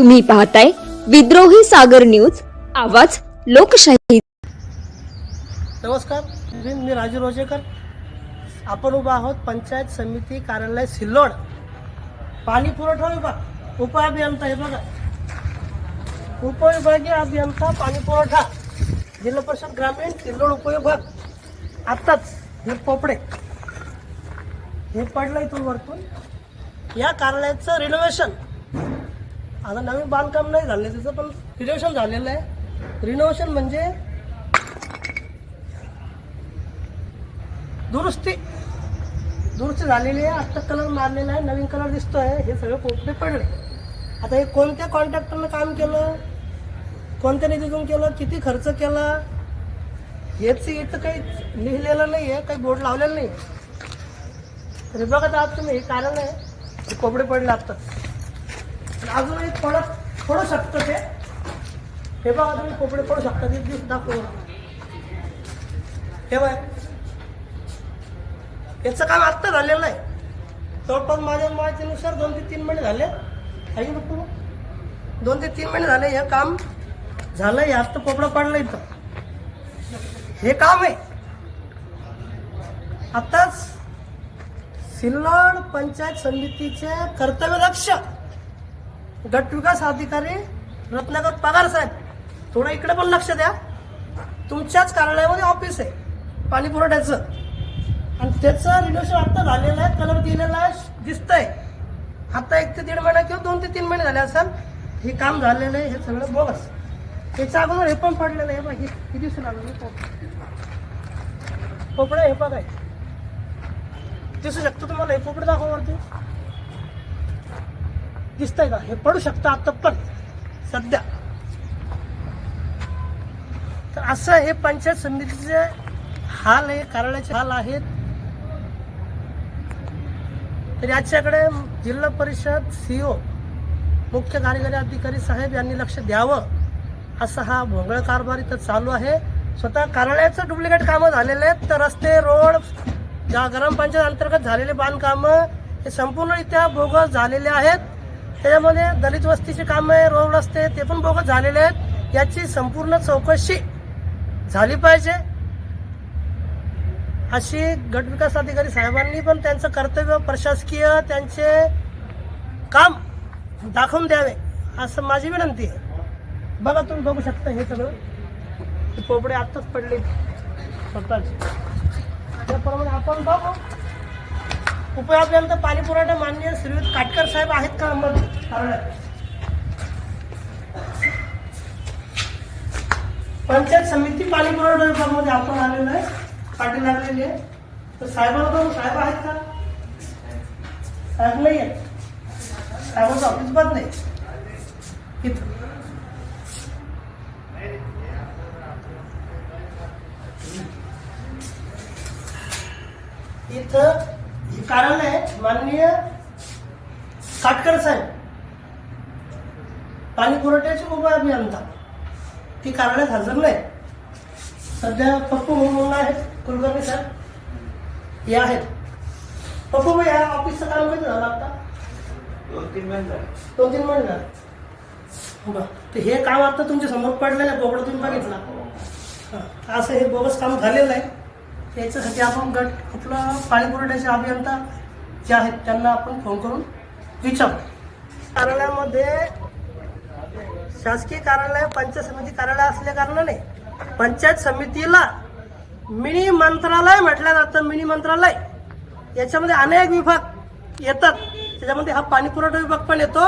तुम्ही पाहताय विद्रोही सागर न्यूज आवाज लोकशाही. नमस्कार मी राजू रोजेकर. आपण उभा आहोत पंचायत समिती कार्यालय सिल्लोड. पाणी पुरवठा विभाग उपअभियंता हे बघा. उपविभागीय अभियंता पाणी पुरवठा जिल्हा परिषद ग्रामीण सिल्लोड उपविभाग. आत्ताच हे पोपडे. हे पडलं इथून वरतून. या कार्यालयाचं रिनोव्हेशन आता नवीन बांधकाम नाही झालं त्याचं पण रिनोव्हेशन झालेलं आहे. रिनोव्हेशन म्हणजे दुरुस्ती. दुरुस्ती झालेली आहे आत्ता कलर मारलेला आहे नवीन कलर दिसतोय हे सगळे पोपटे पडले? आता हे कोणत्या कॉन्ट्रॅक्टरनं काम केलं? कोणत्या निधीतून केलं? किती खर्च केला? हेच इथं काही लिहिलेलं नाही आहे काही बोर्ड लावलेलं नाही तर बघा तुम्ही हे कारण आहे कोपडे पडले आत्ताच. अजूनही थोडं थोडं शकतं ते. हे बघा तुम्ही कोपडे पडू शकता ते दिवस दाखवू हे बाय याचं काम आत्ता झालेलं आहे जवळपास माझ्या माहितीनुसार दोन ते तीन महिने झाले. आई नको दोन ते तीन महिने झाले हे काम झालं हे आत्ता पोपडा पडलं इथं. हे काम आहे. आत्ताच सिल्लोड पंचायत समितीचे कर्तव्य रक्षक गट विकास अधिकारी रत्नाकर पगार साहेब थोडं इकडे पण लक्ष द्या. तुमच्याच कार्यालयामध्ये ऑफिस आहे पाणी पुरवठ्याचं. आणि त्याचं रिनोव्हेशन आता झालेलं आहे कलर दिलेला आहे दिसतंय. आता एक ते दीड महिना किंवा दोन ते तीन महिने झाले असेल हे काम झालेलं आहे हे सगळं बोगस. त्याच्या अगोदर हे पण पडलेलं आहे बाकी किती दिवस लागलं पोपडे हे बघाय दिसू शकतो तुम्हाला हे पोपडे दाखवा वरती. दिसतंय का? हे पडू शकतं आता पण सध्या. तर असं हे पंचायत समितीचे हाल आहे कार्यालयाचे हाल आहेत. तर याच्याकडे जिल्हा परिषद सीओ मुख्य कार्यकारी अधिकारी साहेब यांनी लक्ष द्यावं. असा हा भोंगळ कारभार इथं चालू आहे. स्वतः कार्यालयाचं डुप्लिकेट कामं झालेले आहेत. तर रस्ते रोड ज्या ग्रामपंचायत अंतर्गत झालेले बांधकामं हे संपूर्णरित्या बोगस झालेले आहेत. त्याच्यामध्ये दलित वस्तीचे काम आहे रोड रस्ते ते पण बोगस झालेले आहेत. याची संपूर्ण चौकशी झाली पाहिजे. अशी गट विकास अधिकारी साहेबांनी पण त्यांचं कर्तव्य प्रशासकीय त्यांचे काम दाखवून द्यावे असं माझी विनंती आहे. बघा तुम्ही बघू शकता हे सगळं. पोपडे आत्ताच पडले स्वतःचे. त्याप्रमाणे आपण बघू. उपयापर्यंत पाणी पुरवठा मान्य श्रीयुत काटकर साहेब आहेत का? मग पंचायत समिती पाणी पुरवठा विभागामध्ये आपण आलेलो आहे. पाठी लागलेली आहे तर साहेबाला पण साहेब आहेत का? साहेब नाही आहेत. साहेबांचं ऑफिस बंद नाही इथं. इथं कारण आहे माननीय काटकर साहेब पाणी पुरवठ्याचे उप अभियंता ती कार्यालयात हजर नाही. सध्या पप्पू म्हणून आहेत कुलकर्णी साहेब. हे आहेत. पप्पू भाई या ऑफिसचं काम कधी झालं आता? दोन तीन महिने झाले. दोन तीन महिने झाले. बरं. तर हे काम आता तुमच्यासमोर पडलेलं आहे बोकडं तुम्ही बघितला हां असं हे बोगस काम झालेलं आहे. याच्यासाठी आपण गट आपला पाणी पुरवठ्याचे अभियंता जे आहेत त्यांना आपण फोन करून विचारू. कार्यालयामध्ये शासकीय कार्यालय पंचायत समिती कार्यालय असल्या कारणाने पंचायत समितीला मिनी मंत्रालय म्हटलं जातं मिनी मंत्रालय. याच्यामध्ये अनेक विभाग येतात. त्याच्यामध्ये हा पाणी पुरवठा विभाग पण येतो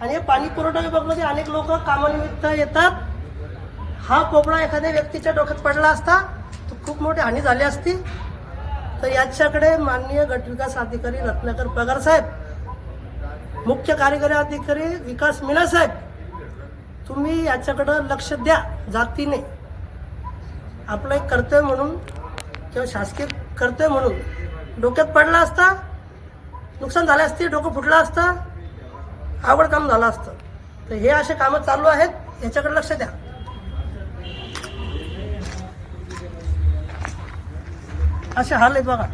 आणि या पाणी पुरवठा विभागमध्ये अनेक लोक कामानिमित्त येतात. हा पोपळा एखाद्या व्यक्तीच्या डोक्यात पडला असता खूप मोठी हानी झाली असती. तर याच्याकडे माननीय गटविकास अधिकारी रत्नाकर पगार साहेब मुख्य कार्यकारी अधिकारी विकास मीना साहेब तुम्ही याच्याकडं लक्ष द्या जातीने. आपलं एक कर्तव्य म्हणून किंवा शासकीय कर्तव्य म्हणून डोक्यात पडला असता नुकसान झालं असते डोकं फुटलं असतं आवड काम झालं असतं. तर हे असे कामं चालू आहेत याच्याकडे लक्ष द्या. असे हाल आहेत बघा.